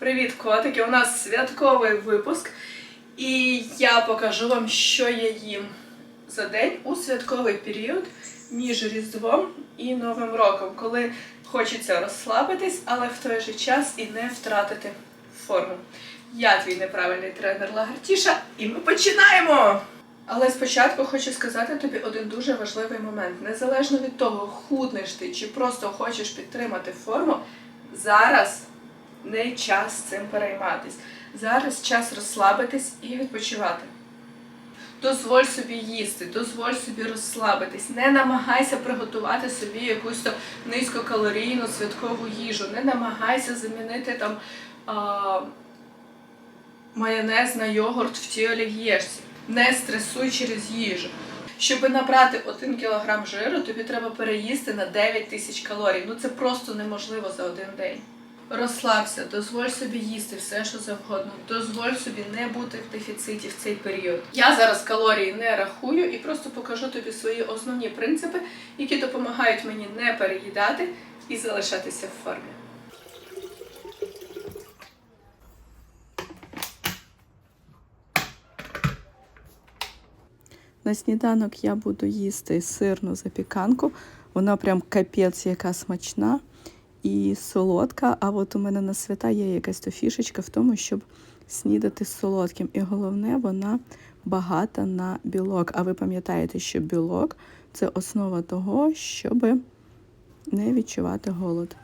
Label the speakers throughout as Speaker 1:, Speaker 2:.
Speaker 1: Привіт, котики! У нас святковий випуск, і я покажу вам, що я їм за день у святковий період між Різдвом і Новим роком, коли хочеться розслабитись, але в той же час і не втратити форму. Я твій неправильний тренер Лагартіша, і ми починаємо! Але спочатку хочу сказати тобі один дуже важливий момент. Незалежно від того, худнеш ти чи просто хочеш підтримати форму, зараз не час цим перейматись. Зараз час розслабитись і відпочивати. Дозволь собі їсти, дозволь собі розслабитись. Не намагайся приготувати собі якусь то низькокалорійну святкову їжу. Не намагайся замінити там а, майонез на йогурт в тій олів'єшці. Не стресуй через їжу. Щоб набрати 1 кг жиру, тобі треба переїсти на 9 тисяч калорій. Ну це просто неможливо за один день. Розслабся, дозволь собі їсти все, що завгодно. Дозволь собі не бути в дефіциті в цей період. Я зараз калорії не рахую і просто покажу тобі свої основні принципи, які допомагають мені не переїдати і залишатися в формі.
Speaker 2: На сніданок я буду їсти сирну запіканку. Вона прям капець, яка смачна і солодка. А от у мене на свята є якась то фішечка в тому, щоб снідати солодким. І головне, вона багата на білок. А ви пам'ятаєте, що білок це основа того, щоб не відчувати голод.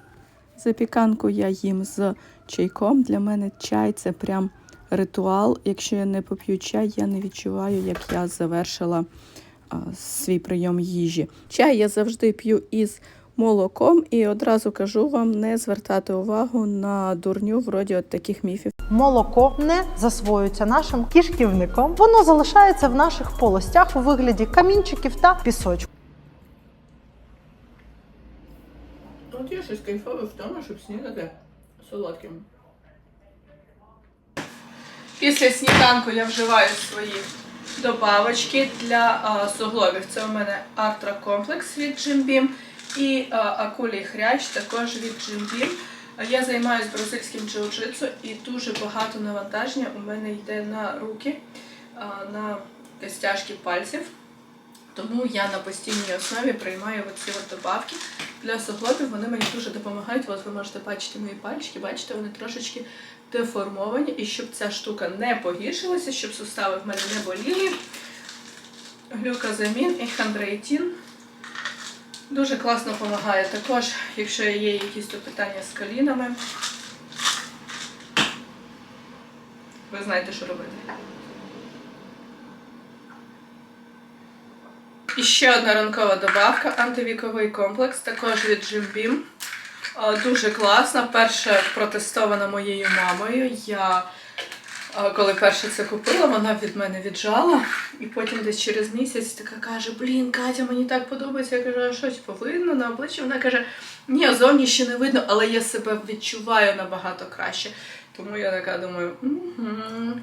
Speaker 2: Запіканку я їм з чайком. Для мене чай це прям ритуал. Якщо я не поп'ю чай, я не відчуваю, як я завершила а, свій прийом їжі. Чай я завжди п'ю із молоком, і одразу кажу вам не звертати увагу на дурню вроді от таких міфів.
Speaker 3: Молоко не засвоюється нашим кишківником. Воно залишається в наших полостях у вигляді камінчиків та пісочку.
Speaker 1: Тут є щось кайфове в тому, щоб снідати солодким. Після сніданку я вживаю свої добавочки для а, суглобів. Це у мене Артра комплекс від Jim Beam і а, акулій хрящ також від Jim Я займаюся бразильським джиу-джитсу і дуже багато навантаження у мене йде на руки, а, на костяшки пальців. Тому я на постійній основі приймаю оці от добавки для суглобів. Вони мені дуже допомагають. От ви можете бачити мої пальчики, бачите, вони трошечки деформовані. І щоб ця штука не погіршилася, щоб сустави в мене не боліли. Глюкозамін і хандреїтін дуже класно допомагає. Також, якщо є якісь питання з колінами, ви знаєте, що робити. І ще одна ранкова добавка, антивіковий комплекс, також від Jim Beam. Дуже класна. Перша протестована моєю мамою. Я а, коли перше це купила, вона від мене віджала. І потім десь через місяць така каже: Блін, Катя, мені так подобається. Я кажу, а що типу, видно на обличчі? Вона каже: Ні, зовні ще не видно, але я себе відчуваю набагато краще. Тому я така думаю, угу.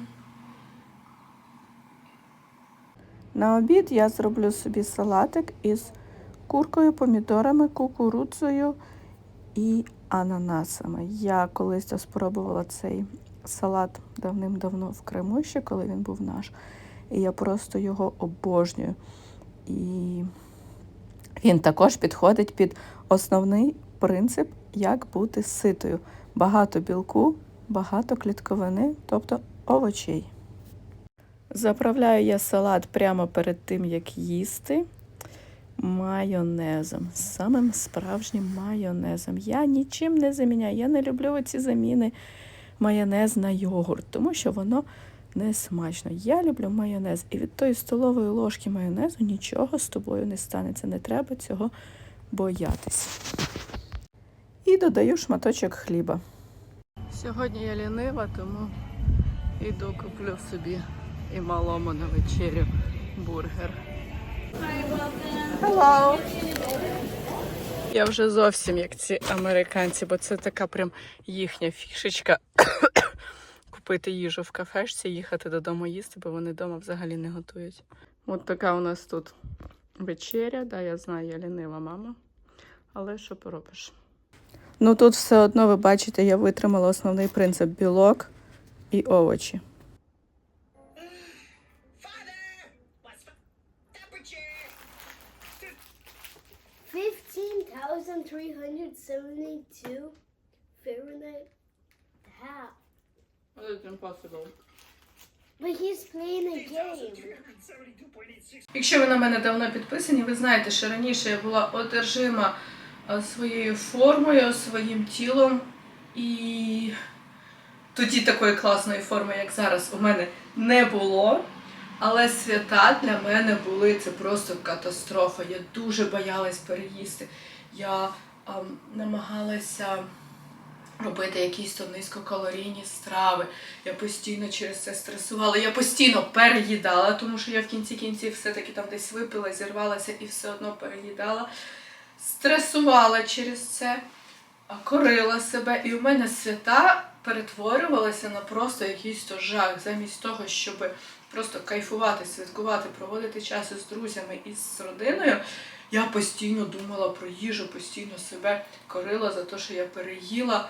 Speaker 2: На обід я зроблю собі салатик із куркою, помідорами, кукурудзою і ананасами. Я колись спробувала цей салат давним-давно в Криму, ще коли він був наш. І я просто його обожнюю. І він також підходить під основний принцип, як бути ситою. Багато білку, багато клітковини, тобто овочей. Заправляю я салат прямо перед тим, як їсти майонезом. Самим справжнім майонезом. Я нічим не заміняю. Я не люблю ці заміни майонез на йогурт, тому що воно не смачно. Я люблю майонез. І від тої столової ложки майонезу нічого з тобою не станеться. Не треба цього боятися. І додаю шматочок хліба. Сьогодні я лінива, тому йду куплю собі і малому на вечерю бургер. Hello! Я вже зовсім як ці американці, бо це така прям їхня фішечка. Купити їжу в кафешці, їхати додому їсти, бо вони вдома взагалі не готують. От така у нас тут вечеря. Да, я знаю, я лінива мама. Але що поробиш? Ну тут все одно ви бачите, я витримала основний принцип білок і овочі.
Speaker 4: 15,372 Fahrenheit. How? But he's playing a game.
Speaker 1: Якщо ви на мене давно підписані, ви знаєте, що раніше я була одержима е, своєю формою, своїм тілом, і тоді такої класної форми, як зараз, у мене не було. Але свята для мене були це просто катастрофа. Я дуже боялась переїсти. Я ем, намагалася робити якісь то низькокалорійні страви. Я постійно через це стресувала. Я постійно переїдала, тому що я в кінці кінців все-таки там десь випила, зірвалася і все одно переїдала. Стресувала через це, корила себе, і у мене свята перетворювалися на просто якийсь то жах, замість того, щоб просто кайфувати, святкувати, проводити час із друзями і з родиною. Я постійно думала про їжу, постійно себе корила за те, що я переїла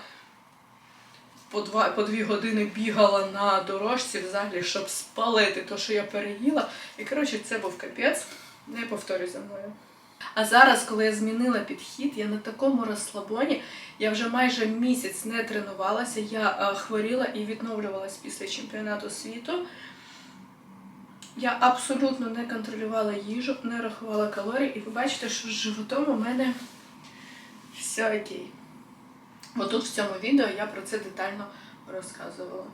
Speaker 1: по, два, по дві години бігала на дорожці взагалі, щоб спалити те, що я переїла. І коротше, це був капець. Не повторюй за мною. А зараз, коли я змінила підхід, я на такому розслабоні, я вже майже місяць не тренувалася, я е, хворіла і відновлювалась після чемпіонату світу. Я абсолютно не контролювала їжу, не рахувала калорії, і ви бачите, що з животом у мене все окей. Отут в цьому відео я про це детально розказувала.